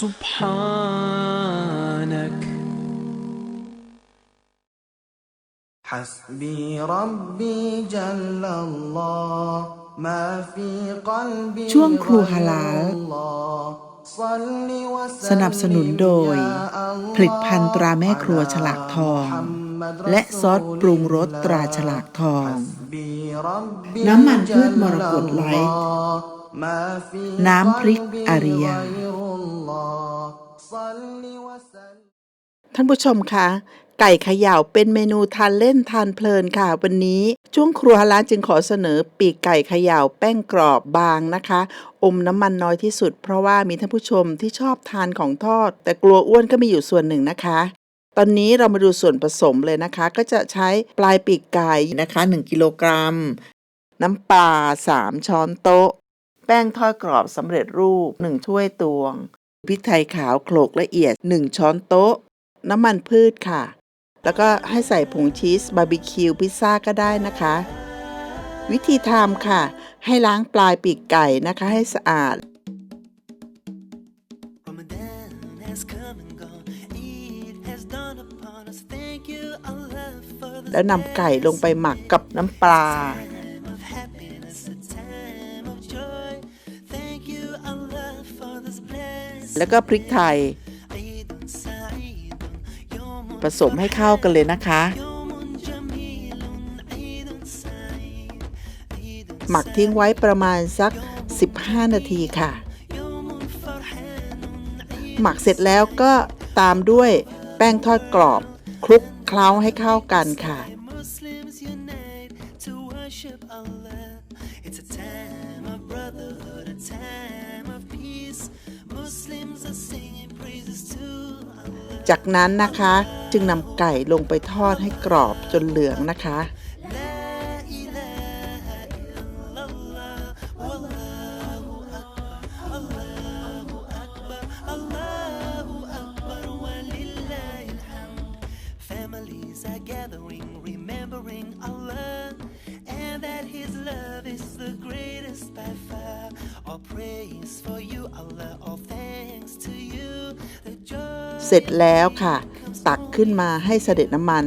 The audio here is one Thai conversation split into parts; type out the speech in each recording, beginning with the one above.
سبحانك حسبي ربي جل الله ما في قلبي ช่วงครูฮาลาล غير الله صل وسلم สนับสนุนโดย يا الله ผลิตภัณฑ์ตราแม่ครัวฉลากทอง محمد และซอสปรุงรสตราฉลากทอง حسبي ربي น้ำมันพืชมรกต جل ไลท์ الله ما في น้ำพริก قلبي อาริยา ท่านผู้ชมคะไก่เขย่าเป็นเมนูทานเล่นทานเพลินค่ะ วันนี้ช่วงครัวฮาลาจึงขอเสนอปีกไก่เขย่าแป้งกรอบบางนะคะ อมน้ำมันน้อยที่สุด เพราะว่ามีท่านผู้ชมที่ชอบทานของทอด แต่กลัวอ้วนก็มีอยู่ส่วนหนึ่งนะคะ ตอนนี้เรามาดูส่วนผสมเลยนะคะ ก็จะใช้ปลายปีกไก่นะคะ 1 กิโลกรัม น้ำปลา 3 ช้อนโต๊ะ แป้งทอดกรอบสำเร็จรูป 1 ถ้วยตวง พริกไทยขาวโขลกละเอียด 1 ช้อนโต๊ะ น้ำมันพืชค่ะ แล้วก็ให้ใส่ผงชีสบาร์บีคิวพิซซ่าก็ได้นะคะ วิธีทำค่ะ ให้ล้างปลายปีกไก่นะคะให้สะอาด แล้วนำไก่ลงไปหมักกับน้ำปลา แล้วก็พริกไทย ผสมให้เข้ากันเลยนะคะ หมักทิ้งไว้ประมาณสัก 15 นาทีค่ะ หมักเสร็จแล้วก็ตามด้วยแป้งทอดกรอบคลุกเคล้าให้เข้ากันค่ะ จากนั้นนะคะจึงนำไก่ลงไปทอดให้กรอบจนเหลืองนะคะ เสร็จแล้วค่ะ ตักขึ้นมาให้เสด็จน้ำมัน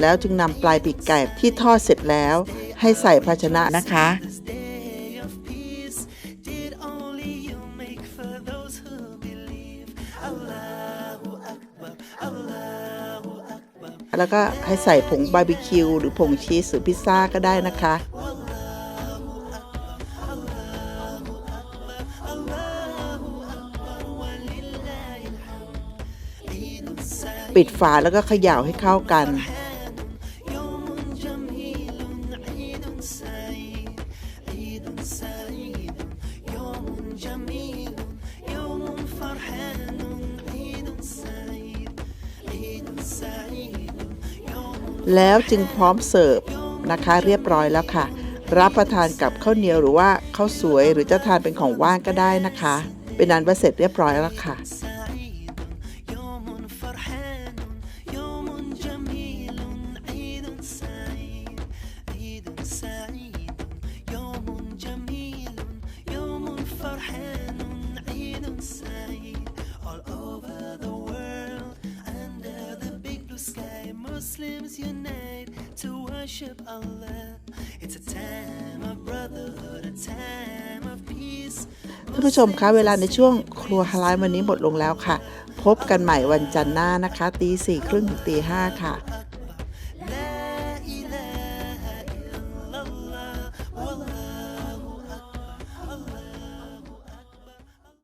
แล้วจึงนำปลายปีกไก่ที่ทอดเสร็จแล้ว ให้ใส่ภาชนะนะคะ แล้วก็ให้ใส่ผงบาร์บีคิวหรือผงชีสหรือพิซซ่าก็ได้นะคะ ปิดฝาแล้วก็เขย่าให้เข้ากัน يوم جميل แล้วจึงพร้อมเสิร์ฟนะคะ เรียบร้อยแล้วค่ะ รับประทานกับข้าวเหนียวหรือว่าข้าวสวยหรือจะทานเป็นของว่างก็ได้นะคะ เป็นนันว่าเสร็จเรียบร้อยแล้วค่ะ Muslims unite to worship Allah it's a time of brotherhood a time of peace ท่านผู้ชมคะเวลาในช่วงครัวฮาลายวันนี้หมดลงแล้วค่ะ พบกันใหม่วันจันทร์หน้านะคะตีสี่ครึ่งถึงตีห้าค่ะ